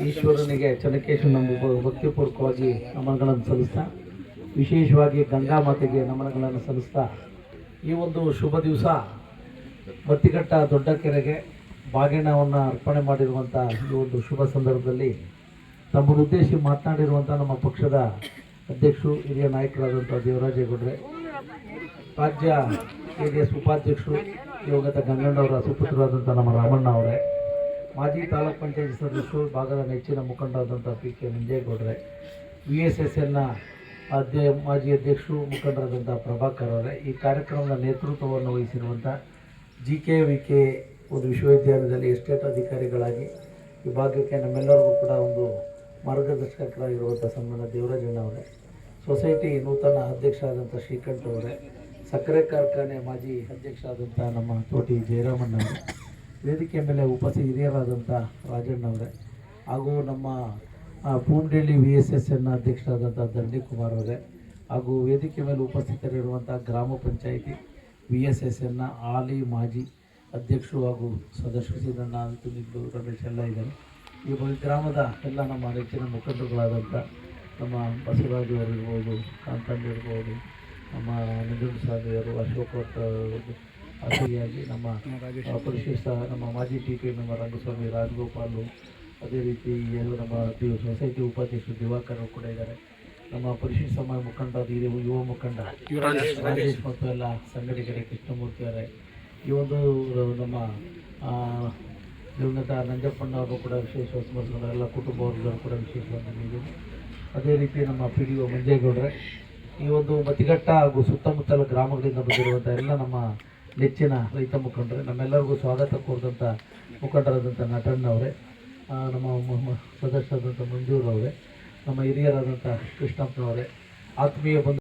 ಈಶ್ವರನಿಗೆ ಚನಕೇಶ್ವರ ನಮ್ಮ ಭಕ್ತಿಪೂರ್ವಕವಾಗಿ ನಮನಗಳನ್ನು ಸಲ್ಲಿಸ್ತಾ, ವಿಶೇಷವಾಗಿ ಗಂಗಾ ಮಾತೆಗೆ ನಮನಗಳನ್ನು ಸಲ್ಲಿಸ್ತಾ, ಈ ಒಂದು ಶುಭ ದಿವಸ ಮತ್ತಿಘಟ್ಟ ದೊಡ್ಡ ಕೆರೆಗೆ ಬಾಗಿಣವನ್ನು ಅರ್ಪಣೆ ಮಾಡಿರುವಂಥ ಈ ಒಂದು ಶುಭ ಸಂದರ್ಭದಲ್ಲಿ ತಮ್ಮನ್ನು ಉದ್ದೇಶಿ ಮಾತನಾಡಿರುವಂಥ ನಮ್ಮ ಪಕ್ಷದ ಅಧ್ಯಕ್ಷರು, ಹಿರಿಯ ನಾಯಕರಾದಂಥ ದೇವರಾಜೇಗೌಡ್ರೆ, ರಾಜ್ಯ ಕೆಡಿಎಸ್ ಉಪಾಧ್ಯಕ್ಷರು, ಯೋಗದ ಗಂಗಣ್ಣವರ ಸುಪುತ್ರರಾದಂಥ ನಮ್ಮ ರಾಮಣ್ಣ ಅವರೇ ಮಾಜಿ ತಾಲೂಕ್ ಪಂಚಾಯತ್ ಸದಸ್ಯರು ಭಾಗದ ನೆಚ್ಚಿನ ಮುಖಂಡರಾದಂಥ ಪಿ ಕೆ ಮಂಜೇಗೌಡ್ರೆ ವಿ ಎಸ್ ಎಸ್ ಎಲ್ನ ಅಧ್ಯ ಮಾಜಿ ಅಧ್ಯಕ್ಷರು ಮುಖಂಡರಾದಂಥ ಪ್ರಭಾಕರ್ ಅವರೇ, ಈ ಕಾರ್ಯಕ್ರಮದ ನೇತೃತ್ವವನ್ನು ವಹಿಸಿರುವಂಥ ಜಿ ಕೆ ವಿ ಕೆ ಒಂದು ವಿಶ್ವವಿದ್ಯಾಲಯದಲ್ಲಿ ಎಸ್ಟೇಟ್ ಅಧಿಕಾರಿಗಳಾಗಿ, ಈ ಭಾಗಕ್ಕೆ ನಮ್ಮೆಲ್ಲರಿಗೂ ಕೂಡ ಒಂದು ಮಾರ್ಗದರ್ಶಕರಾಗಿರುವಂಥ ಸಂಬಂಧ ದೇವರಾಜಣ್ಣ ಅವರೇ, ಸೊಸೈಟಿ ನೂತನ ಅಧ್ಯಕ್ಷ ಆದಂಥ ಶ್ರೀಕಂಠ ಅವರೇ, ಸಕ್ಕರೆ ಕಾರ್ಖಾನೆ ಮಾಜಿ ಅಧ್ಯಕ್ಷ ಆದಂಥ ನಮ್ಮ ತೋಟಿ ಜಯರಾಮಣ್ಣ ಅವರು ವೇದಿಕೆ ಮೇಲೆ ಉಪಸ್ಥಿತ ಹಿರಿಯರಾದಂಥ ರಾಜಣ್ಣ ಅವರೇ ಹಾಗೂ ನಮ್ಮ ಪೂಂಡೇಳಿ ವಿ ಎಸ್ ಎಸ್ ಎನ್ ಅಧ್ಯಕ್ಷರಾದಂಥ ದಂಡಿ ಕುಮಾರ್ ಅವರೇ ಹಾಗೂ ವೇದಿಕೆ ಮೇಲೆ ಉಪಸ್ಥಿತರಿರುವಂಥ ಗ್ರಾಮ ಪಂಚಾಯಿತಿ ವಿ ಎಸ್ ಎಸ್ ಎನ್ನ ಹಾಲಿ ಮಾಜಿ ಅಧ್ಯಕ್ಷರು ಹಾಗೂ ಸದಸ್ಯರು ಸಿದ್ದಣ್ಣ ಅಂತೂ ರಮೇಶ್ ಎಲ್ಲ ಇದ್ದಾರೆ ಈ ಬಗ್ಗೆ ಗ್ರಾಮದ ಎಲ್ಲ ನಮ್ಮ ನೆಚ್ಚಿನ ಮುಖಂಡರುಗಳಾದಂಥ ನಮ್ಮ ಬಸವರಾಜು ಅವರು ಇರ್ಬೋದು ಕಾಂತಣ್ಣ ಇರ್ಬೋದು, ನಮ್ಮ ನಂಜುಂಡ ಸ್ವಾಮಿಯವರು, ಅಶೋಕ್ ಅವರು ನಮ್ಮ ಪರಿಶಿಷ್ಟ ನಮ್ಮ ಮಾಜಿ ಟಿ ಪಿ ನಮ್ಮ ರಂಗಸ್ವಾಮಿ ರಾಜಗೋಪಾಲು ಅದೇ ರೀತಿ ಏನು ನಮ್ಮ ಸೊಸೈಟಿ ಉಪಾಧ್ಯಕ್ಷರು ದಿವಾಕರ್ ಅವರು ಕೂಡ ಇದ್ದಾರೆ. ನಮ್ಮ ಪರಿಶಿಷ್ಟ ಸಮಾಜ ಮುಖಂಡ ಯುವ ಮುಖಂಡ ರಾಜೇಶ್ ಮತ್ತು ಎಲ್ಲ ಸಂಘಟಕರೇ ಕೃಷ್ಣಮೂರ್ತಿ ಅವರೇ. ಈ ಒಂದು ನಮ್ಮ ದಿವಂಗತ ನಂಜಪ್ಪಣ್ಣ ಅವರು ಕೂಡ ವಿಶೇಷವಾಗಿ ಸ್ಮರಿಸಿಕೊಂಡು ಎಲ್ಲ ಕುಟುಂಬ ವರ್ಗದವರು ಕೂಡ ವಿಶೇಷವಾಗಿ ಅದೇ ರೀತಿ ನಮ್ಮ ಪಿ ಡಿ ಒ ಮಂಜೇಗೌಡ್ರೆ. ಈ ಒಂದು ಮತಿಘಟ್ಟ ಹಾಗೂ ಸುತ್ತಮುತ್ತಲ ಗ್ರಾಮಗಳಿಂದ ಬಂದಿರುವಂಥ ಎಲ್ಲ ನಮ್ಮ ನೆಚ್ಚಿನ ರೈತ ಮುಖಂಡರೇ, ನಮ್ಮೆಲ್ಲರಿಗೂ ಸ್ವಾಗತ ಕೋರಿದಂಥ ಮುಖಂಡರಾದಂಥ ನಟಣ್ಣವರೇ ನಮ್ಮ ಸದಸ್ಯರಾದಂಥ ಮಂಜೂರವರೇ, ನಮ್ಮ ಹಿರಿಯರಾದಂಥ ಕೃಷ್ಣಪ್ಪನವರೇ, ಆತ್ಮೀಯ ಬಂಧು